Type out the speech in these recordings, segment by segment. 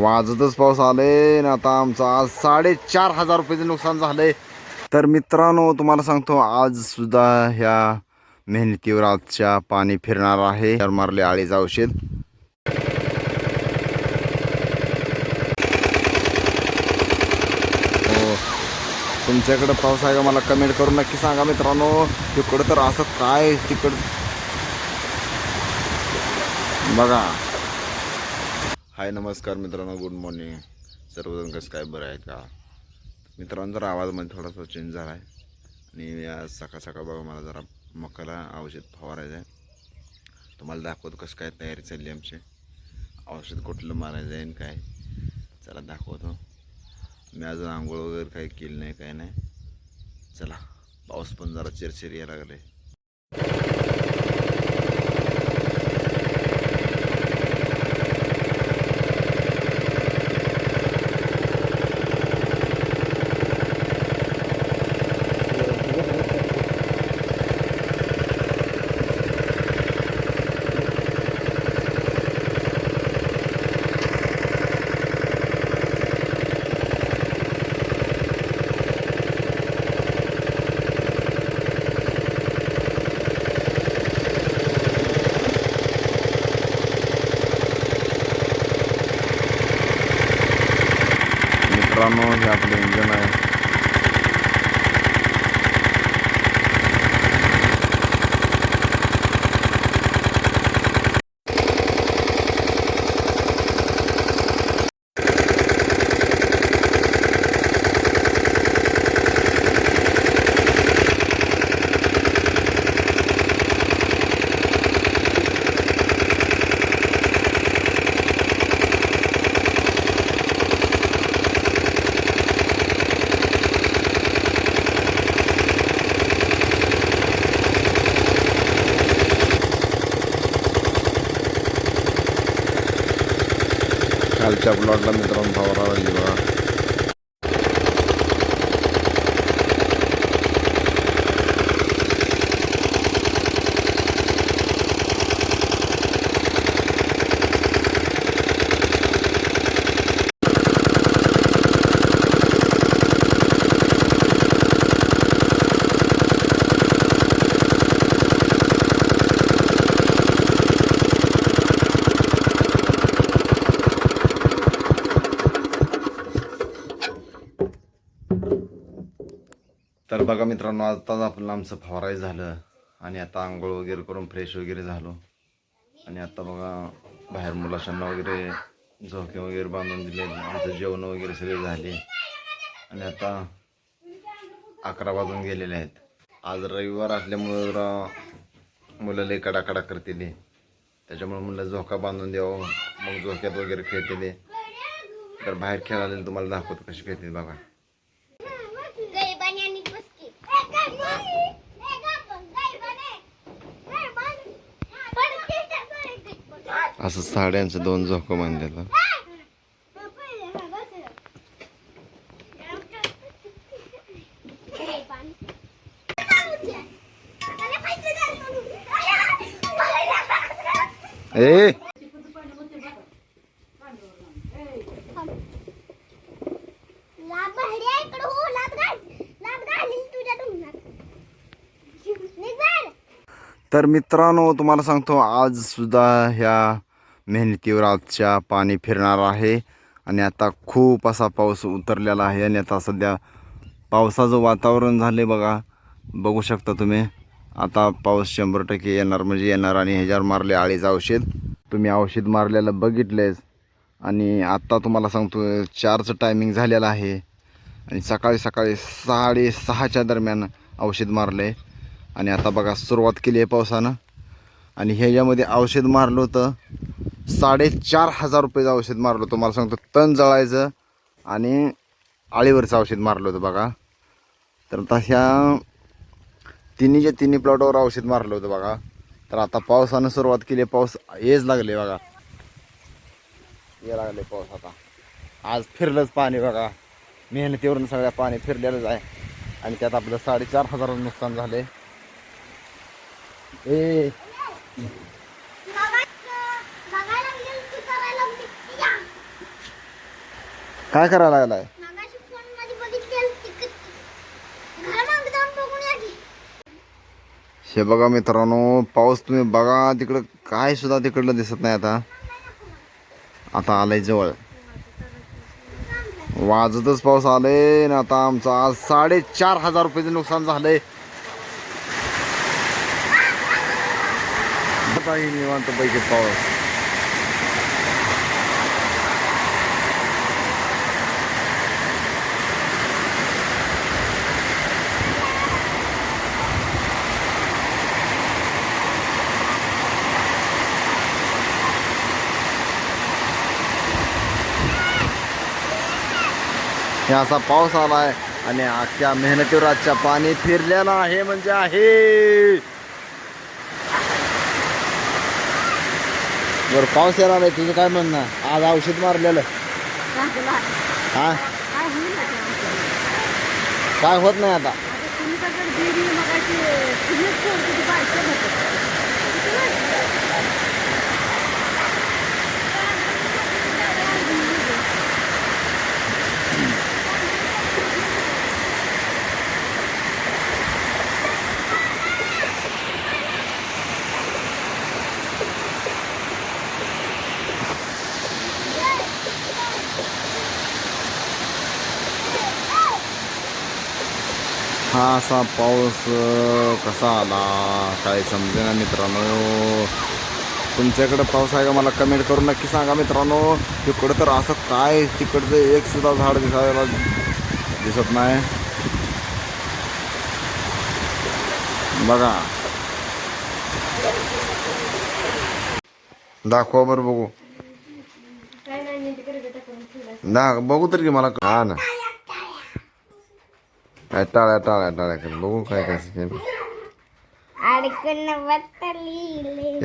वाजतच पाऊस आले ना आता आमचं आज साडेचार हजार रुपयाचं नुकसान झालंय. तर मित्रांनो तुम्हाला सांगतो आज सुद्धा ह्या मेहनतीवर आजच्या पाणी फिरणार आहे. तर मारले आळीच औषध. हो. तुमच्याकडं पाऊस आहे का मला कमेंट करून नक्की सांगा मित्रांनो. तिकडं तर असं काय तिकडं बघा. हाय नमस्कार मित्रांनो गुड मॉर्निंग. सर्वजण कसं काय बरं आहेत का? मित्रांनो जरा आवाजमध्ये थोडासा चेंज झाला आहे आणि आज सकाळ सकाळ बघा मला जरा मकाला औषध फवारायचं आहे तुम्हाला दाखवतो कसं काय तयारी चालली आमची. औषध कुठलं मारायचं आहे काय. चला दाखवतो. मी अजून आंघोळ वगैरे काही केली नाही काय नाही. चला पाऊस पण जरा चिरचिर यायला लागले मित्रांनो हे आपलं इंजन आहे खालच्या ब्लॉगला मित्रांनो फवारा लागली बघा मित्रांनो आताच आपलं आमचं फवारायचं झालं आणि आता आंघोळ वगैरे करून फ्रेश वगैरे झालो. आणि आता बघा बाहेर मुलाशांना वगैरे झोके वगैरे बांधून दिले आमचं जेवण वगैरे सगळे झाले. आणि आता अकरा वाजून गेलेले आहेत. आज रविवार असल्यामुळं जरा मुलं लई कडाकडा करतील. त्याच्यामुळे मुलं झोका बांधून द्यावं. मग झोक्यात वगैरे खेळतील. तर बाहेर खेळाले तुम्हाला दाखवतो कशी खेळतील बघा. असं साड्यांचं दोन झोक बांधलेलं ए! तर मित्रांनो तुम्हाला सांगतो आज सुद्धा ह्या मेहनतीवर आजच्या पाणी फिरणार आहे. आणि आता खूप असा पाऊस उतरलेला आहे आणि आता सध्या पावसाचं वातावरण झाले बघा. बघू शकता तुम्ही. आता पाऊस शंभर टक्के येणार म्हणजे येणार आणि ह्याच्यावर मारले आळीचं औषध. तुम्ही औषध मारलेलं बघितलेच आणि आत्ता तुम्हाला सांगतो चारचं टायमिंग झालेलं आहे. आणि सकाळी सकाळी साडेसहाच्या दरम्यान औषध मारले आणि आता बघा सुरुवात केली आहे पावसानं. आणि ह्याच्यामध्ये औषध मारलं होतं. साडेचार हजार रुपयेचं औषध मारलं होतं. मला सांगतो तण जळायचं आणि आळीवरचं औषध मारलं होतं बघा. तर आता ह्या तिन्हीच्या तिन्ही प्लॉटवर औषध मारलं होतं बघा. तर आता पावसानं सुरुवात केली आहे. पाऊस येच लागले बघा. ये लागले पाऊस आता. आज फिरलंच पाणी बघा. मेहनतीवरून सगळ्या पाणी फिरलेलंच आहे. आणि त्यात आपलं साडेचार हजार नुकसान झाले ए. काय करायला लागलाय? हे बघा मित्रांनो पाऊस तुम्ही बघा तिकडं काय सुद्धा तिकडलं दिसत नाही आता. आता आलंय जवळ. वाजतच पाऊस आले आणि आता आमचं आज साडेचार हजार रुपयाचं नुकसान झालंय. आता ही निवांत पैकी पाऊस. हे असा पाऊस आलाय आणि अख्ख्या मेहनतीवर आजच्या पाणी फिरलेला आहे म्हणजे आहे. बर पाऊस यायला आलाय तुझं काय म्हणणं? आज औषध मारलेलं. हा? काय होत नाही आता? असा पाऊस कसा आला काय समजेना मित्रांनो? तुमच्याकडे पाऊस आहे का? मला कमेंट करून नक्की सांगा मित्रांनो. तिकडं तर असं काय? तिकडचं एक सुद्धा झाड दिसायला दिसत नाही. बघा. दाखवा बरं बघू. दा बघू तर की मला हा ना. काय टाळ्या टाळ्या टाळ्या कर बघू काय काय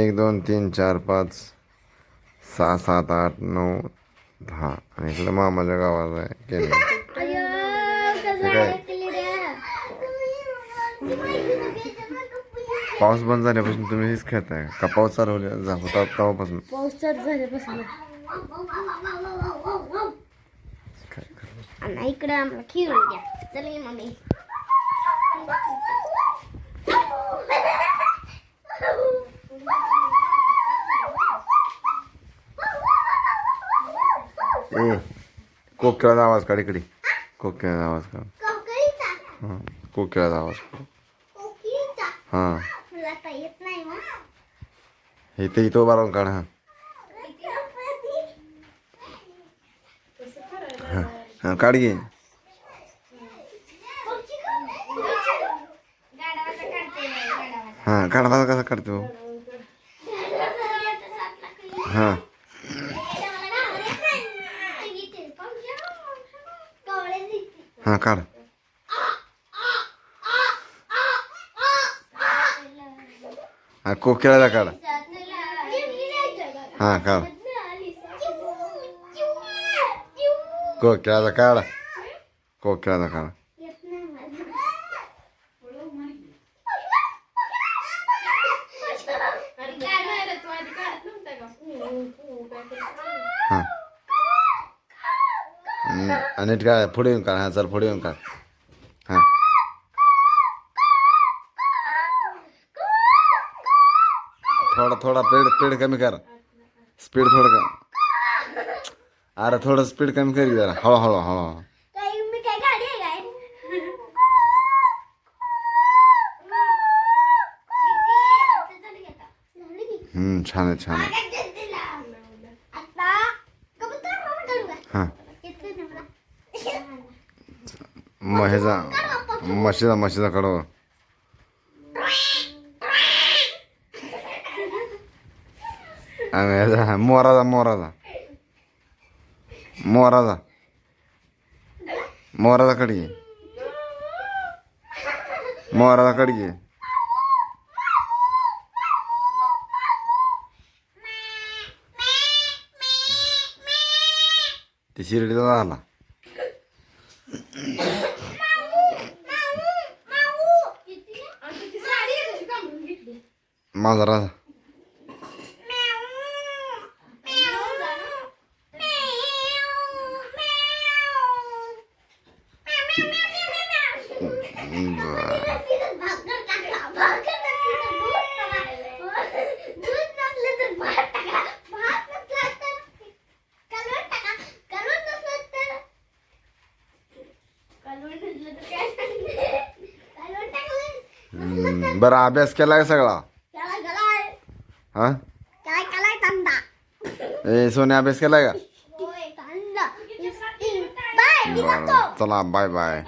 एक दोन तीन चार पाच सहा सात आठ नऊ दहा. आणि इकडं मामाच्या गावाला आहे केलं? पाऊस बंद झाल्यापासून तुम्ही हेच खेळताय का? पाऊस चालू होता तेव्हापासून. पाऊस चालू झाल्यापासून. काय इकडे आम्हाला खेळून द्या. चल ये मम्मी. ए कोकिळाचा आवाज काढ इकडे. कोकिळाचा आवाज काढ. हां कोकिळाचा आवाज काढ. हां. इथे इथं उभा राहून काढ हां. हां काढ घे हां काढा कसा काढतो हां हां काढ हां कोकिळाचा काढ हां काढ कोकिळाचा काढ कोकिळाचा काढ नीट काय पुढे येऊन काढ हाँ चल पुढे येऊन काढ हाँ। थोडा थोडा स्पीड स्पीड कमी कर। स्पीड थोडं कर अरे थोडं स्पीड कमी कर जरा हळूहळू हम्म छान आहे छान आहे हाँ। मग ह्याचा म्हशीचा म्हशीचा कडव आणि ह्याचा मोराचा मोराचा. मोराचा. मोराचा कडगी मोराचा कडगी ते शिर्डीचा झाला. मांजरा बरं अभ्यास केला आहे सगळा? हा? काय कालाय कांदा ए सोने अभ्यास केलाय का? बाय चला बाय बाय